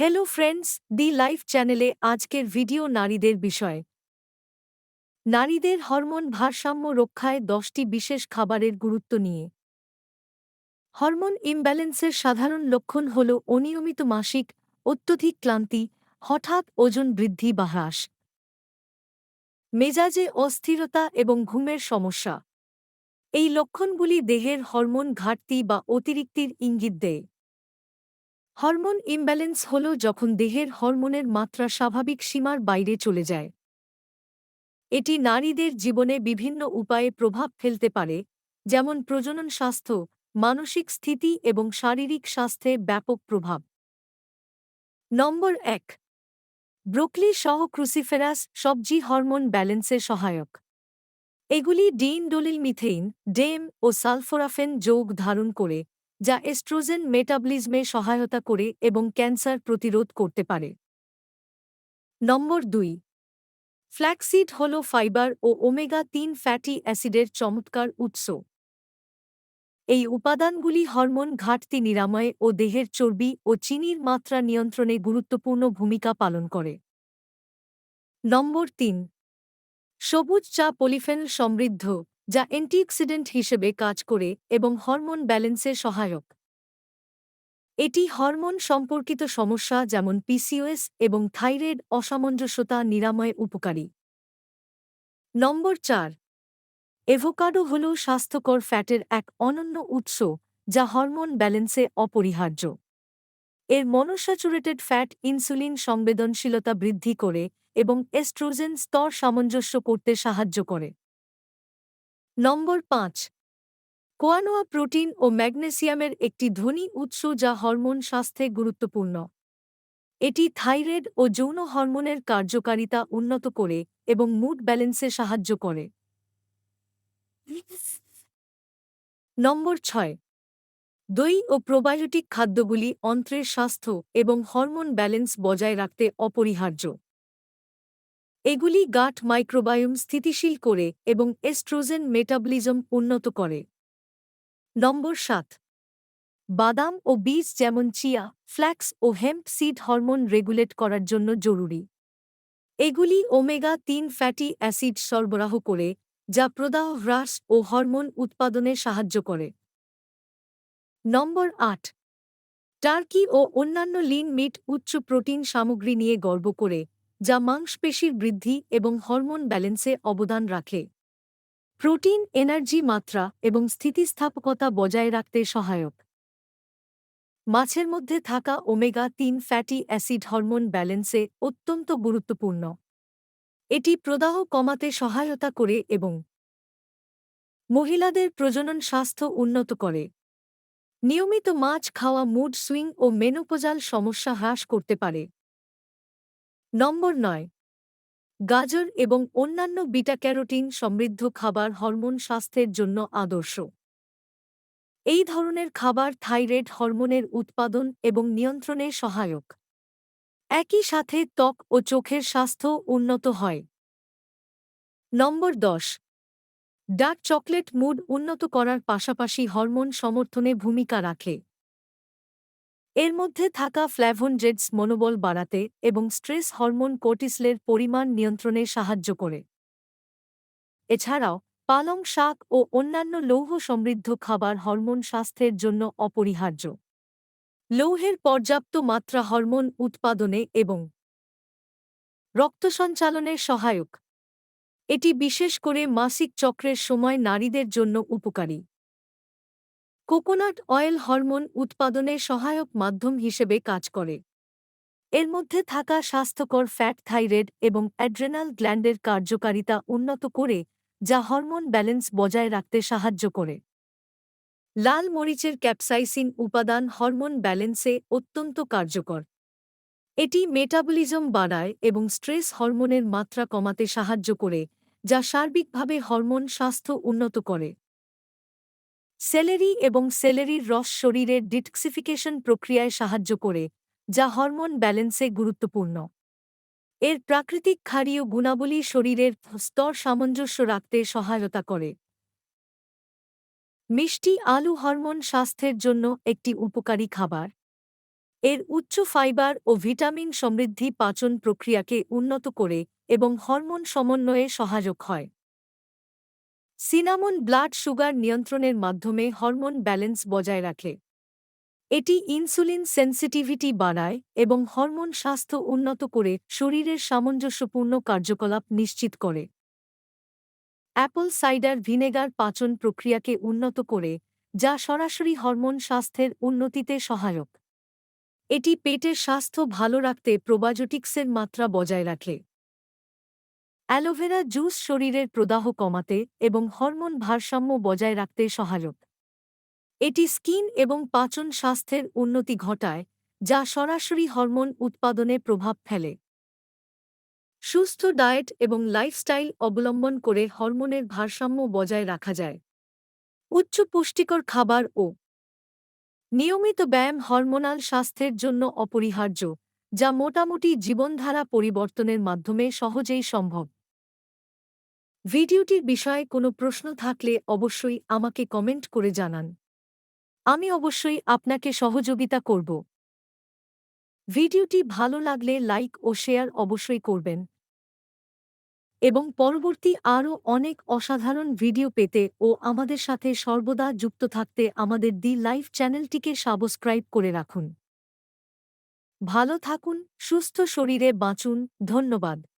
Hello friends দি life চ্যানেলে আজকের video নারীদের বিষয়। নারীদের হরমোন ভারসাম্য রক্ষায় দশটি বিশেষ খাবারের গুরুত্ব নিয়ে। হরমোন ইমব্যালেন্সের সাধারণ লক্ষণ হল অনিয়মিত মাসিক, অত্যধিক ক্লান্তি, হঠাৎ ওজন বৃদ্ধি বা হ্রাস। মেজাজে অস্থিরতা এবং ঘুমের সমস্যা। এই লক্ষণগুলি দেহের হরমোন ঘাটতি বা অতিরিক্তির ইঙ্গিত দেয়। হরমোন ইমব্যালেন্স হল যখন দেহের হরমোনের মাত্রা স্বাভাবিক সীমার বাইরে চলে যায়। এটি নারীদের জীবনে বিভিন্ন উপায়ে প্রভাব ফেলতে পারে, যেমন প্রজনন স্বাস্থ্য, মানসিক স্থিতি এবং শারীরিক স্বাস্থ্যে ব্যাপক প্রভাব। নম্বর এক, ব্রোকলি সহ ক্রুসিফেরাস সবজি হরমোন ব্যালেন্সে সহায়ক। এগুলি ডিইনডোলিল মিথেইন, ডেম ও সালফোরাফেন যোগ ধারণ করে যা এস্ট্রোজেন মেটাবলিজমে সহায়তা করে এবং ক্যান্সার প্রতিরোধ করতে পারে। নম্বর দুই, ফ্ল্যাক্সিড হল ফাইবার ও ওমেগা তিন ফ্যাটি অ্যাসিডের চমৎকার উৎস। এই উপাদানগুলি হরমোন ঘাটতি নিরাময়ে ও দেহের চর্বি ও চিনির মাত্রা নিয়ন্ত্রণে গুরুত্বপূর্ণ ভূমিকা পালন করে। নম্বর তিন, সবুজ চা পলিফেন সমৃদ্ধ। যা অ্যান্টিঅক্সিডেন্ট হিসেবে কাজ করে এবং হরমোন ব্যালেন্সে সহায়ক। এটি হরমোন সম্পর্কিত সমস্যা যেমন পিসিওএস এবং থাইরয়েড অসামঞ্জস্যতা নিরাময়ে উপকারী। নম্বর চার, এভোকাডো হল স্বাস্থ্যকর ফ্যাটের এক অনন্য উৎস যা হরমোন ব্যালেন্সে অপরিহার্য। এর মনোস্যাচুরেটেড ফ্যাট ইনসুলিন সংবেদনশীলতা বৃদ্ধি করে এবং এস্ট্রোজেন স্তর সামঞ্জস্য করতে সাহায্য করে। নম্বর পাঁচ, কোয়ানোয়া প্রোটিন ও ম্যাগনেসিয়ামের একটি ধনী উৎস যা হরমোন স্বাস্থ্যে গুরুত্বপূর্ণ। এটি থাইরয়েড ও যৌন হরমোনের কার্যকারিতা উন্নত করে এবং মুড ব্যালেন্সে সাহায্য করে। নম্বর ছয়, দই ও প্রোবায়োটিক খাদ্যগুলি অন্ত্রের স্বাস্থ্য এবং হরমোন ব্যালেন্স বজায় রাখতে অপরিহার্য। এগুলি গাট মাইক্রোবায়োম স্থিতিশীল করে এবং এস্ট্রোজেন মেটাবলিজম উন্নত করে। নম্বর সাত, বাদাম ও বীজ যেমন চিয়া, ফ্ল্যাক্স ও হেম্প সিড হরমোন রেগুলেট করার জন্য জরুরি। এগুলি ওমেগা তিন ফ্যাটি অ্যাসিড সরবরাহ করে, যা প্রদাহ হ্রাস ও হরমোন উৎপাদনে সাহায্য করে। নম্বর আট, টার্কি ও অন্যান্য লিন মিট উচ্চ প্রোটিন সামগ্রী নিয়ে গর্ব করে যা মাংসপেশির বৃদ্ধি এবং হরমোন ব্যালেন্সে অবদান রাখে। প্রোটিন, এনার্জি মাত্রা এবং স্থিতিস্থাপকতা বজায় রাখতে সহায়ক। মাছের মধ্যে থাকা ওমেগা তিন ফ্যাটি অ্যাসিড হরমোন ব্যালেন্সে অত্যন্ত গুরুত্বপূর্ণ। এটি প্রদাহ কমাতে সহায়তা করে এবং মহিলাদের প্রজনন স্বাস্থ্য উন্নত করে। নিয়মিত মাছ খাওয়া, মুড সুইং ও মেনোপোজাল সমস্যা হ্রাস করতে পারে। নম্বর নয়, গাজর এবং অন্যান্য বিটা ক্যারোটিন সমৃদ্ধ খাবার হরমোন স্বাস্থ্যের জন্য আদর্শ। এই ধরনের খাবার থাইরয়েড হরমোনের উৎপাদন এবং নিয়ন্ত্রণে সহায়ক। একই সাথে ত্বক ও চোখের স্বাস্থ্য উন্নত হয়। নম্বর দশ, ডার্ক চকলেট মুড উন্নত করার পাশাপাশি হরমোন সমর্থনে ভূমিকা রাখে। এর মধ্যে থাকা ফ্ল্যাভোনজেডস মনোবল বাড়াতে এবং স্ট্রেস হরমোন কোর্টিসলের পরিমাণ নিয়ন্ত্রণে সাহায্য করে। এছাড়াও, পালং শাক ও অন্যান্য লৌহ সমৃদ্ধ খাবার হরমোন স্বাস্থ্যের জন্য অপরিহার্য। লৌহের পর্যাপ্ত মাত্রা হরমোন উৎপাদনে এবং রক্ত সঞ্চালনের সহায়ক। এটি বিশেষ করে মাসিক চক্রের সময় নারীদের জন্য উপকারী। কোকোনাট অয়েল হরমোন উৎপাদনে সহায়ক মাধ্যম হিসেবে কাজ করে। এর মধ্যে থাকা স্বাস্থ্যকর ফ্যাট, থাইরয়েড এবং অ্যাড্রেনাল গ্ল্যান্ডের কার্যকারিতা উন্নত করে, যা হরমোন ব্যালেন্স বজায় রাখতে সাহায্য করে। লাল মরিচের ক্যাপসাইসিন উপাদান হরমোন ব্যালেন্সে অত্যন্ত কার্যকর। এটি মেটাবলিজম বাড়ায় এবং স্ট্রেস হরমোনের মাত্রা কমাতে সাহায্য করে, যা সার্বিকভাবে হরমোন স্বাস্থ্য উন্নত করে। সেলেরি এবং সেলেরির রস শরীরের ডিটক্সিফিকেশন প্রক্রিয়ায় সাহায্য করে, যা হরমোন ব্যালেন্সে গুরুত্বপূর্ণ। এর প্রাকৃতিক ক্ষারীয় গুণাবলী শরীরের স্তর সামঞ্জস্য রাখতে সহায়তা করে। মিষ্টি আলু হরমোন স্বাস্থ্যের জন্য একটি উপকারী খাবার। এর উচ্চ ফাইবার ও ভিটামিন সমৃদ্ধি পাচন প্রক্রিয়াকে উন্নত করে এবং হরমোন সমন্বয়ে সহায়ক হয়। সিনামন ব্লাড সুগার নিয়ন্ত্রণের মাধ্যমে হরমোন ব্যালেন্স বজায় রাখে। এটি ইনসুলিন সেন্সিটিভিটি বাড়ায় এবং হরমোন স্বাস্থ্য উন্নত করে শরীরের সামঞ্জস্যপূর্ণ কার্যকলাপ নিশ্চিত করে। অ্যাপল সাইডার ভিনেগার পাচন প্রক্রিয়াকে উন্নত করে, যা সরাসরি হরমোন স্বাস্থ্যের উন্নতিতে সহায়ক। এটি পেটের স্বাস্থ্য ভালো রাখতে প্রোবায়োটিক্সের মাত্রা বজায় রাখে। অ্যালোভেরা জুস শরীরের প্রদাহ কমাতে এবং হরমোন ভারসাম্য বজায় রাখতে সহায়ক। এটি স্কিন এবং পাচন স্বাস্থ্যের উন্নতি ঘটায়, যা সরাসরি হরমোন উৎপাদনে প্রভাব ফেলে। সুস্থ ডায়েট এবং লাইফস্টাইল অবলম্বন করে হরমোনের ভারসাম্য বজায় রাখা যায়। উচ্চ পুষ্টিকর খাবার ও নিয়মিত ব্যায়াম হরমোনাল স্বাস্থ্যের জন্য অপরিহার্য, যা মোটামুটি জীবনধারা পরিবর্তনের মাধ্যমে সহজেই সম্ভব। ভিডিওটির বিষয়ে কোনো প্রশ্ন থাকলে অবশ্যই আমাকে কমেন্ট করে জানান। আমি অবশ্যই আপনাকে সহযোগিতা করব। ভিডিওটি ভালো লাগলে লাইক ও শেয়ার অবশ্যই করবেন। এবং পরবর্তী আরও অনেক অসাধারণ ভিডিও পেতে ও আমাদের সাথে সর্বদা যুক্ত থাকতে আমাদের দি লাইভ চ্যানেলটিকে সাবস্ক্রাইব করে রাখুন। ভালো থাকুন, সুস্থ শরীরে বাঁচুন, ধন্যবাদ।